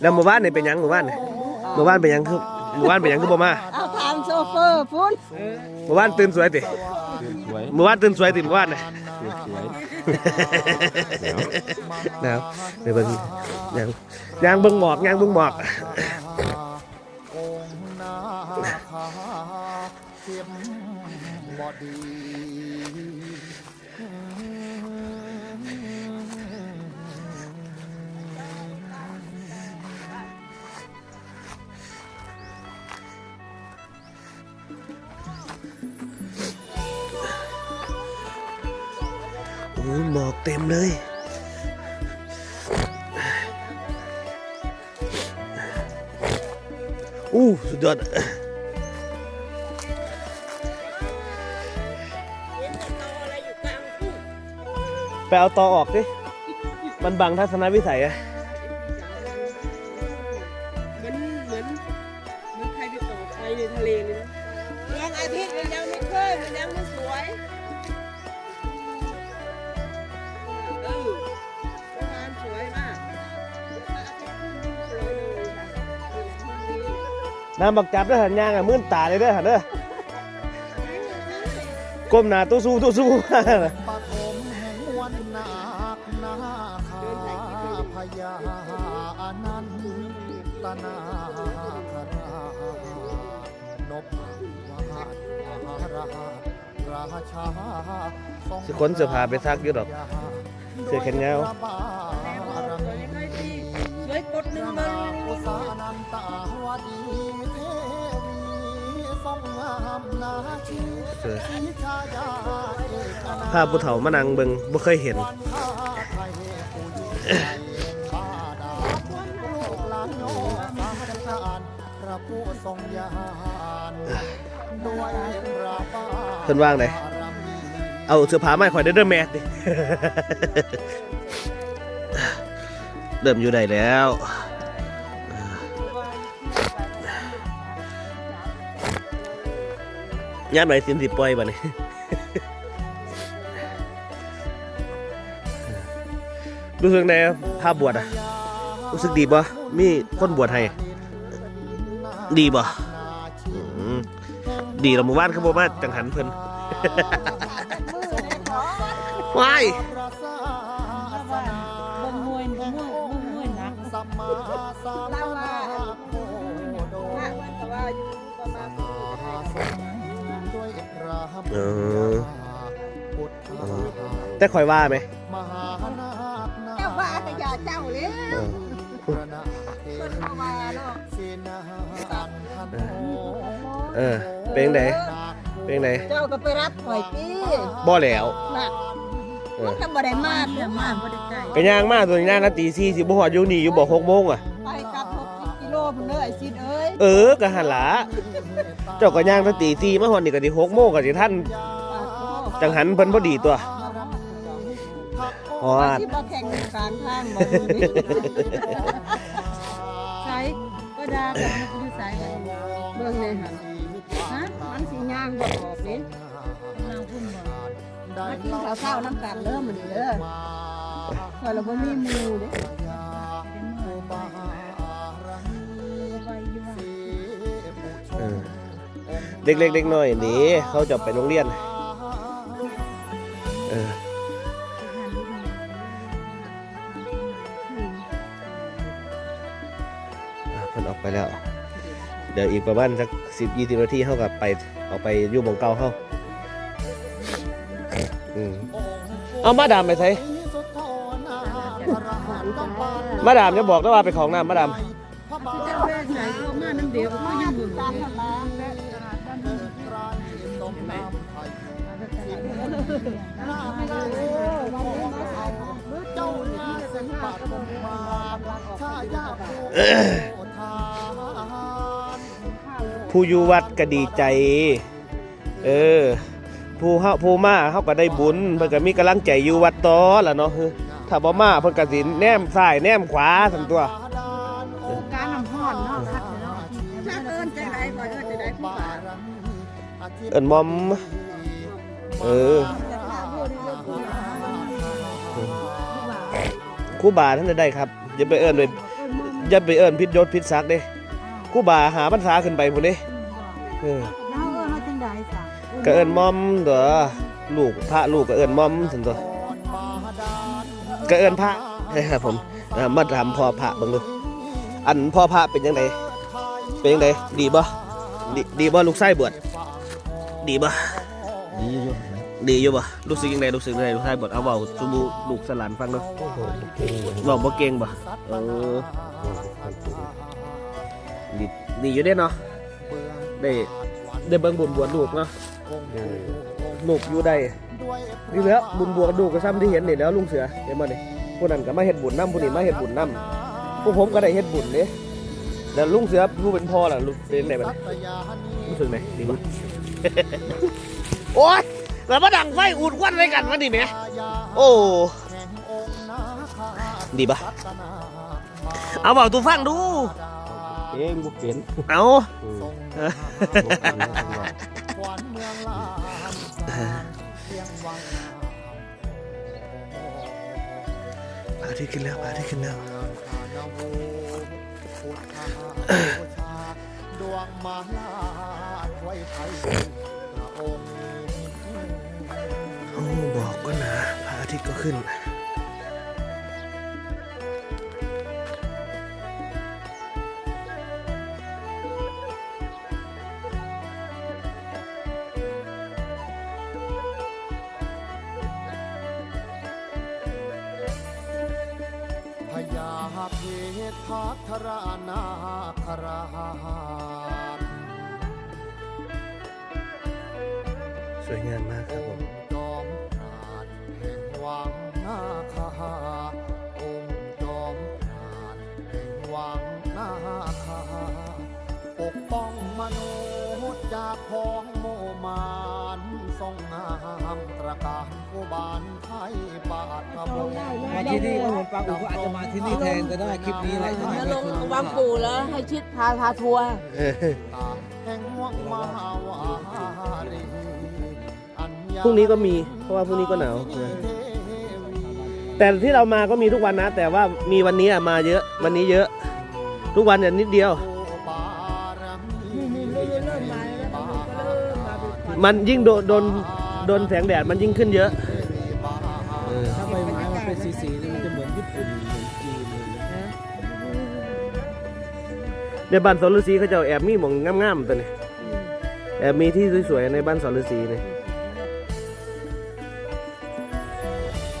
แล้วหมู่บ้านนี่เป็นหยังหมู่บ้านนี่หมู่บ้านเป็นหยังคือหมู่บ้านเป็นหยังคือบ่มาเอาทางโซเฟอร์พุ่นหมู่บ้านตื่นสวยติสวยหมู่บ้านตื่นสวยติหมู่บ้านน่ะ สวย นะครับเดี๋ยวเบิ่งยางยางเบิ่งหมอกยางเบิ่งหมอก องค์นาคาเข็มบอดี อ้ยหมอกเต็มเลย อู้สุดยอดไปเอาตอออกดิ มันบังทัศนวิสัยอะเหมือนเหมือนเหมือนใครไปต่อไฟในทะเลเลยนะดวงอาทิตย์มันยังไม่เคยมันยังไม่สวย น้ำบักจับเด้หันยางอะมื่นตาเลยเด้อหันเด้อก้มหน้าตู้สู้ตู้สู้ปฐมแห่งวันาคนาคาพญาอนันตนาคราชนพวาดราราชาสิคนเสื้อผ้าไปซักอยู่ดอกเสื้อแขนยาวสวยกดหนึ่งเลยอุสานั ภาพผู้เฒ่ามานังเบิงบ่เคยเห็นวันข้าไทยผู้ยิ่งใหญ่ข้าดาลูกหลานโยสาธการพระผู้ทรงญาณด้วยราบาเพิ่นว่างไดบารมีเอาเสื้อผ้ามาให้ข่อยเด้อเด้อแม่ดิ เริ่มอยู่ได้แล้ว ยามไหนสินสิปล่อยบัดนี้รู้สึกไงภาพบวชอะ รู้สึกดีป่ะมีคนบวชให้ ดีป่ะอืมดีเราหมู่บ้านเขาบอกว่าจังหันเพิ่นว้ายบงมวยบงมวยบงมวยนักสัมมาสัมพุทธโคโดว่า เออพุทธาแต่คอยว่าไหมมหานาคนาเจ้าว่าแต่อย่าเจ้าเลยเออพระนาเทคนเข้ามาเนาะเสนาตันทันโมเออ เป็นไงเป็นไงเจ้าก็ไปรับหอยปี้บ่แล้วน่ะเอมัอนก็บ่ได้มาเด้อมาบ่ได้ไกลไปย่างมาตัวย่างกันตีสี่สิบ่ฮอดอยู่นี่อยู่บ่หกโมงอะไปกลับ60กิโลพุ่นเด้อไอ้ซิดเอ้ยเออก็หันหละ เจ้าก็ย่างตั้งตีสี่มาฮอดนี่ก็สิหกโมงก็สิท่านปากโตจังหันเพิ่นบ่ดีตัวฮอดที่บ่แข่งกลางทางบ่ใช่ก็ดากับมันอยู่ไสกันเบิ่งเลยหั่นฮะมันสิย่างบ่ออกนี่นางพุ่มบ่มากินข้าวเช้าน้ำกันเด้อมื้อนี้เด้อข่อยละบ่มีหมู่เด้เออ เด็กๆเด็กน้อยนี่เขาจะไปโรงเรียนเอออะเพิ่นออกไปแล้ว เดี๋ยวอีกประมาณสักสิบยี่สิบนาทีเขากับไปเอาไปอยู่หมองเก่าเขาอืมเอามาดามไปใส่มาดามจะบอกได้ว่าไปของน้ำมาดาม เจ้าหน้าสิงปากลงมาถ้ายาโคทานผู้อยู่วัดก็ดีใจ เออ ผู้เฮาผู้มาเฮาก็ได้บุญเพิ่นก็มีกำลังใจอยู่วัดต่อล่ะเนาะเออถ้าบ่มาเพิ่นก็สิแนมซ้ายแนมขวาซั่นตัวการน้ำห้อนเนาะคักเนาะถ้าเอิ้นจะได้บ่เอิ้นจะได้ผู้ป่าเอิ้นมอม เออจะพาผู้ได้เลิกผู้ป่าครูบาท่านได้ครับอย่าไปเอิ้นไปอย่าไปเอิ้นพิษยศพิษศักดิ์เด้ครูบาหาพรรษาขึ้นไปพุ่นเด้เออน้าเอิ้นว่าจังได๋ซะก็เอิ้นมอมตัวลูกพระลูกก็เอิ้นมอมซั่นตัวก็เอิ้นพระนะครับผมอ่ามาถามพ่อพระเบิ่งดูอันพ่อพระเป็นจังไดเป็นจังไดดีบ่ดีดีบ่ลูกชายบวชดีบ่ดีอยู่ ดีอยู่บ่รู้สึกยังไงรู้สึกยังไงลูกชายบวชเอาเว้าสุบูลูกสลานฟังเนาะโอ้โหเก่งเลยเว้าบ่เก่งบ่เออดีดีอยู่เด้เนาะได้ได้เบิ่งบุญบวชลูกเนาะเออลูกอยู่ได้นี่แหล้วบุญบวชลูกก็ซ้ำที่เห็นนี่แหล้วลุงเสือเห็นบ่นี่ผู้นั้นก็มาเฮ็ดบุญนํผู้นี้มาเฮ็ดบุญนํพวกผมก็ได้เฮ็ดบุญเด้แล้วลุงเสือผู้เป็นพ่อล่ะลูกเป็นไงบัดนี้รู้สึกไงดีบ่โอ๊ย แล้วมาดังไฟอูดควันไว้กันวะนี่แหมโอ้ดีปะเอาเบาตูฟังดูเก่งบุกเป็นเอาเออเออบ่เป็นจังหวะพระอาทิตย์ขึ้นแล้วพระอาทิตย์ขึ้นแล้วดวงมาลาดไว้ไทย โอ้บอกก็นะพระอาทิตย์ก็ขึ้นพญาเพชรพัทรานาคราชสวยงามมากครับผม ปกป้องมนุษย์จากพ้องโมมานทรงงามตระการอุบาลไทยบาทพระบงมาที่นี่ก็ผมปักอุก็อาจจะมาที่นี่แทนก็ได้คลิปนี้แหละจะได้แล้วลไม่งคนวังปู่แล้วให้ชิดพาพาทัวร์เออแห่งห่วงมหาวารีอัญญาพรุ่งนี้ก็มีเพราะว่าพรุ่งนี้ก็หนาวนะแต่ที่เรามาก็มีทุกวันนะ แต่ว่ามีวันนี้อะมาเยอะวันนี้เยอะ ทุกวันเนี่ยนิดเดียว มันยิ่งโดนโดนโดนแสงแดดมันยิ่งขึ้นเยอะเออถ้าใบไม้มันเป็นสีๆนี่มันจะเหมือนญี่ปุ่นเหมือนจีนเลยนะในบ้านสอนฤาษีเขาจะแอบมีหมองงามๆตัวนี้แอบมีที่สวยๆในบ้านสอนฤาษีนี่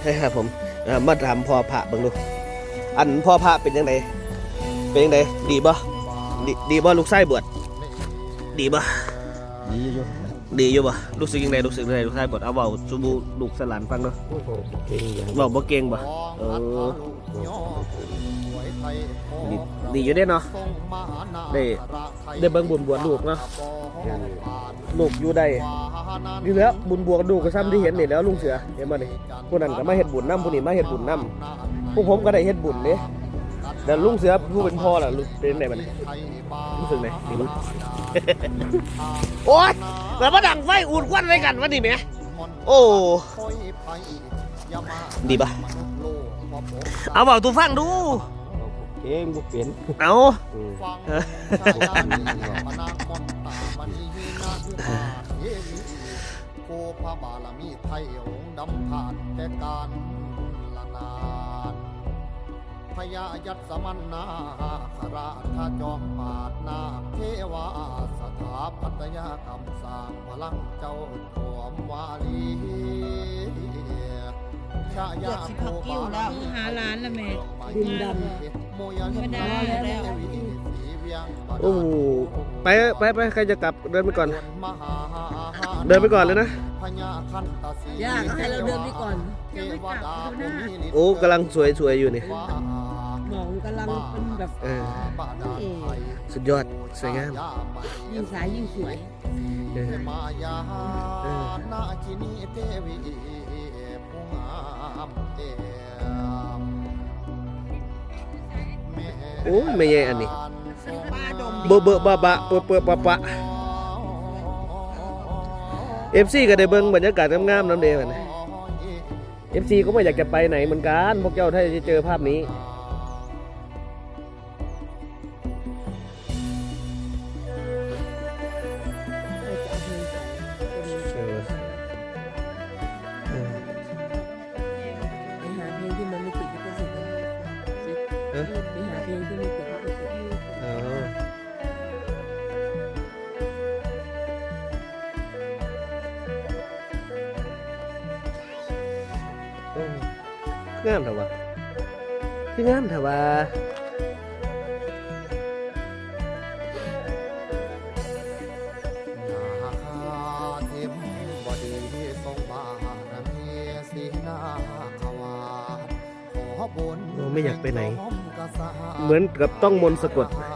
ใช่ครับผมอ่ามาถามพ่อพระเบิ่งดู อันพ่อพระเป็นยังไงเป็นยังไงดีบ่ดีดีบ่ลูกไส้บวชดีบ่ ดีอยู่ ดีอยู่บ่รู้สึกยังไงรู้สึกยังไงลูกไส้บวชเอาเบาสุบูลูกสลานฟังเนาะโอ้โหเก่งเลยเบาบ่เก่งบ่เออดีดีอยู่เด้เนาะได้ได้เบิ่งบุญบวชลูกเนาะเออลูกอยู่ได้นี่แหล้วบุญบวกลูกก็ซ้ำที่เห็นนี่แหล้วลุงเสือเห็นบ่นี่ผู้นั้นก็มาเฮ็ดบุญนํผู้นี้มาเฮ็ดบุญนํพวกผมก็ได้เฮ็ดบุญเด้ แต่ลุงเสือผู้เป็นพ่อล่ะลูกเป็นไงบัดนี้รู้สึกไงดีบ่โอ๊ยแล้วมาดังไฟอูดควันไว้กันวะนี่แหมโอ้ดีปะเอาเบาตูฟังดูเก่งบุกเป็นเอาเออฟังเออชาดานีพนางมนตามณีนาทุกาเฮมิโคพระบารมีไทยองค์ดำผ่านแต่การละนาน พญายัตสมันนาคราชจอมปาดนาคเทวาสถาปัตยกรรมสร้างพลังเจ้าโถมวาลีชายาโคบาลมีหาร้านละแม่ดินดำโมยันไม่ได้แล้ว โอ้ไปไปไปใครจะกลับเดินไปก่อน เดินไปก่อนเลยนะยากให้เราเดินไปก่อนยังไม่กลับดูหน้าโอ้กำลังสวยสวยอยู่นี่หมองกำลังเป็นแบบเออสุดยอดสวยงามยิ่งสายยิ่งสวยเออมายาเออนาคินีเทวีผู้งามเอี่ยมแม่โอ้ยไม่ใช่อันนี้ป้าดม เบอเบอบะบะเบอเบอปะปะเอฟซีก็ได้เบิ้งบรรยากาศงามๆน้ำเดมันเอฟซีก็ไม่อยากจะไปไหนเหมือนกัน พวกเจ้าถ้าจะเจอภาพนี้เออ งามเถอะวะคืองามเถอะวะนาคาเทมบดีทรงบารมีสีนาขวาขอบุญ โอ้ไม่อยากไปไหนจงกษัตริย์เหมือนกับต้องมนต์สะกดพระ